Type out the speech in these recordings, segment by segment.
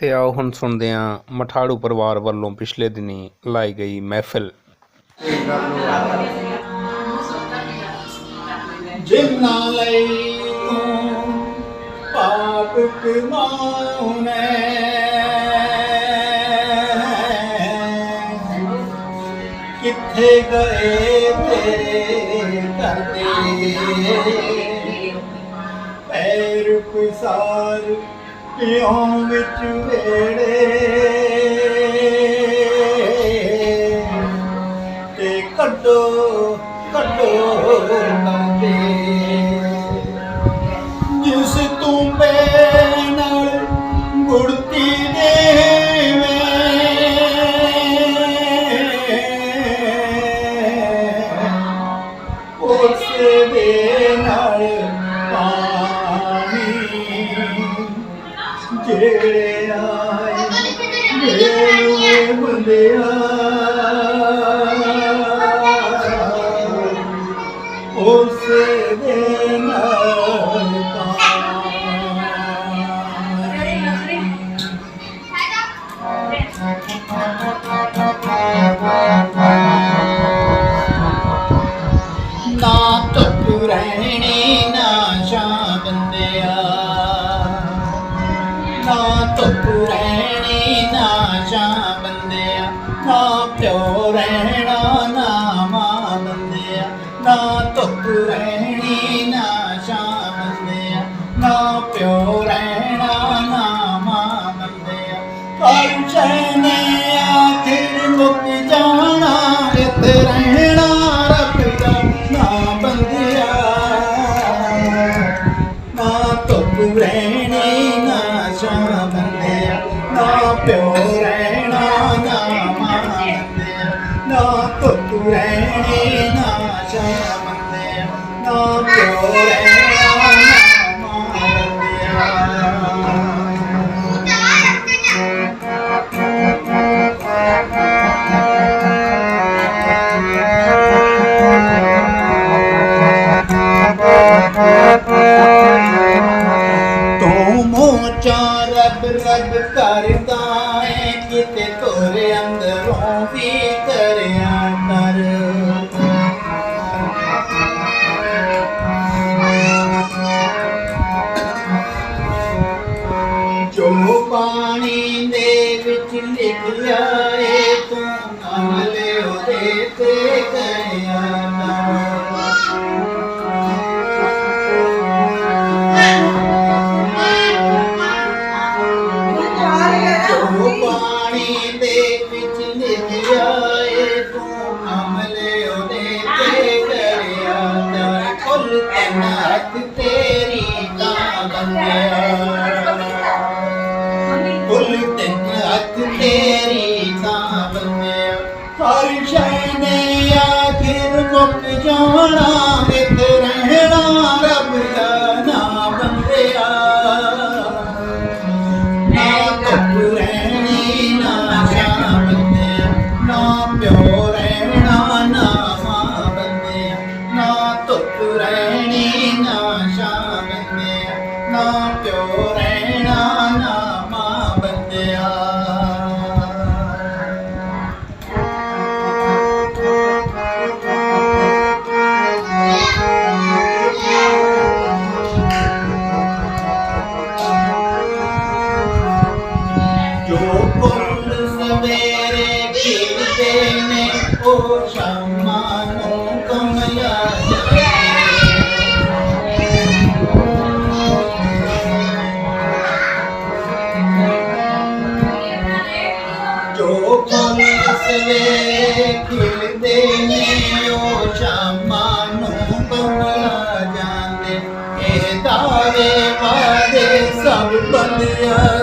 ਤੇ ਆਓ ਹੁਣ ਸੁਣਦੇ ਹਾਂ ਮਠਾੜੂ ਪਰਿਵਾਰ ਵੱਲੋਂ ਪਿਛਲੇ ਦਿਨੀ ਲਾਈ ਗਈ ਮਹਿਫਿਲ। ਜਿਨਾਂ ਲਈ ਪਾਪ ਕਮਾਉਨੇ ਕਿੱਥੇ ਗਏ ਤੇਰੇ ਕਰਦੇ ਪੈਰ ਪਿਸਾਰ ਜਿਉਂ ਵਿੱਚ ਵੇੜੇ ਤੇ ਕੱਢੋ ਉਸ ਦੇ ਨਰਕਾਂ ਨਾ ਤਪ ਰਹਿਣੀ ਨਾ ਸ਼ਾਂ ਬੰਦਿਆ ਨਾ ਤਪ นาตุตุเรนีนาชามันเนนกโยเร কপি জড়াবে ਖਿਲਦੇ ਨੇ ਉਹ ਸ਼ਾਮਾਂ ਨੂੰ ਬਵਲਾ ਜਾਂਦੇ। ਇਹ ਦਾਵੇ ਵਾਦੇ ਸਭ ਬੰਦਿਆ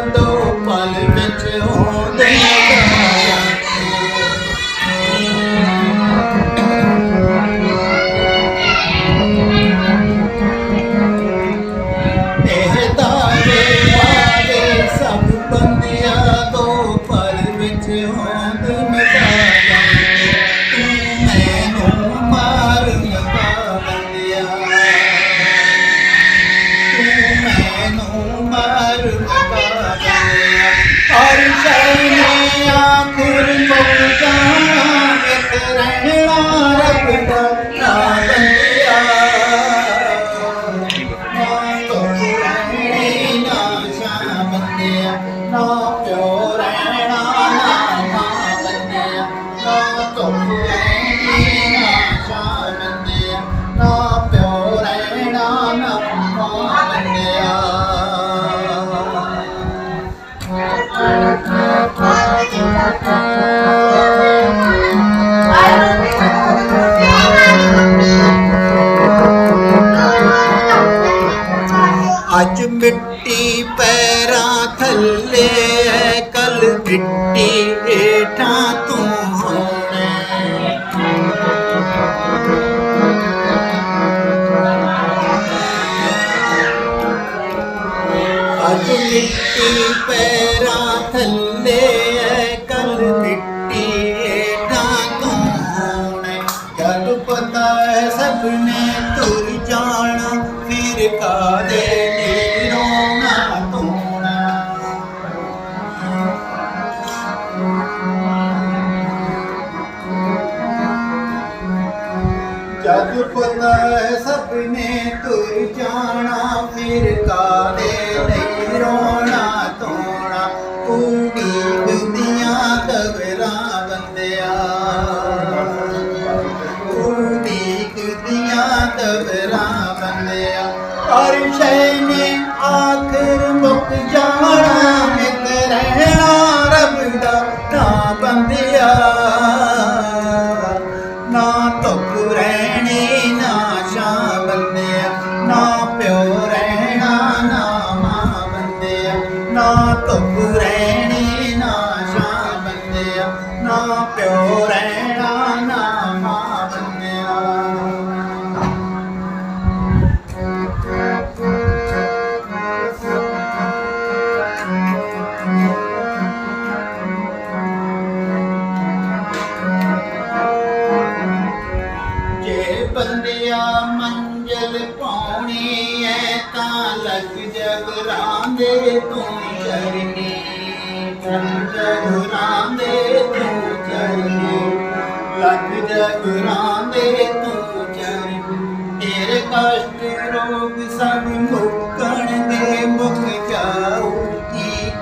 मिट्टी हेठा तू अज मिट्टी पैरा थले कल मिट्टी हेठा तू पता है सबने तुर ਸਭ ਨੇ ਤੁਰ ਜਾਣਾ ਫਿਰ ਕਾਦੇ ਨਹੀਂ ਰੋ ਸਗਰਾਂ ਦੇ ਤੂੰ ਤੇਰੇ ਕਸ਼ਟ ਰੋਗ ਸਭ ਮੁਕਣ ਦੇ ਮੁਖ ਜਾਉ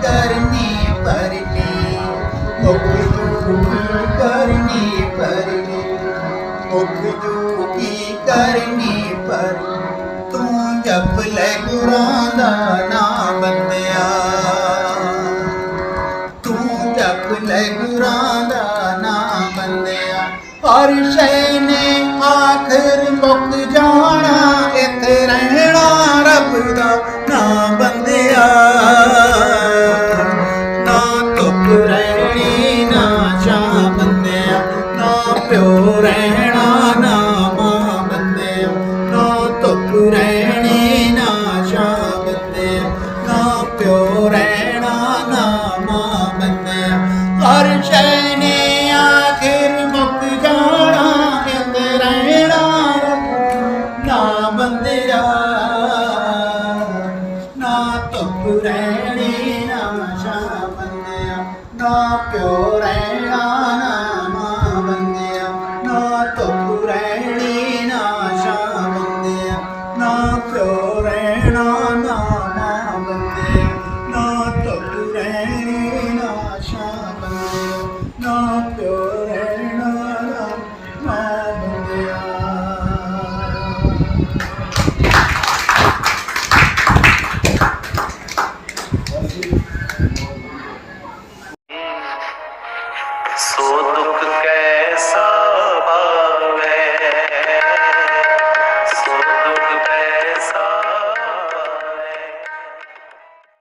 ਕਰਨੀ ਪਰਲੀ? ਕਰਨੀ ਪਰਲੀ। ਮੁਖ ਕੀ ਕਰਨੀ ਪਰ ਤੂੰ ਜਪ ਲੈ ਗੁਰਾਂ ਦਾ ਨਾਮ ਬੰਦਿਆ शै ने आखिर मुक्त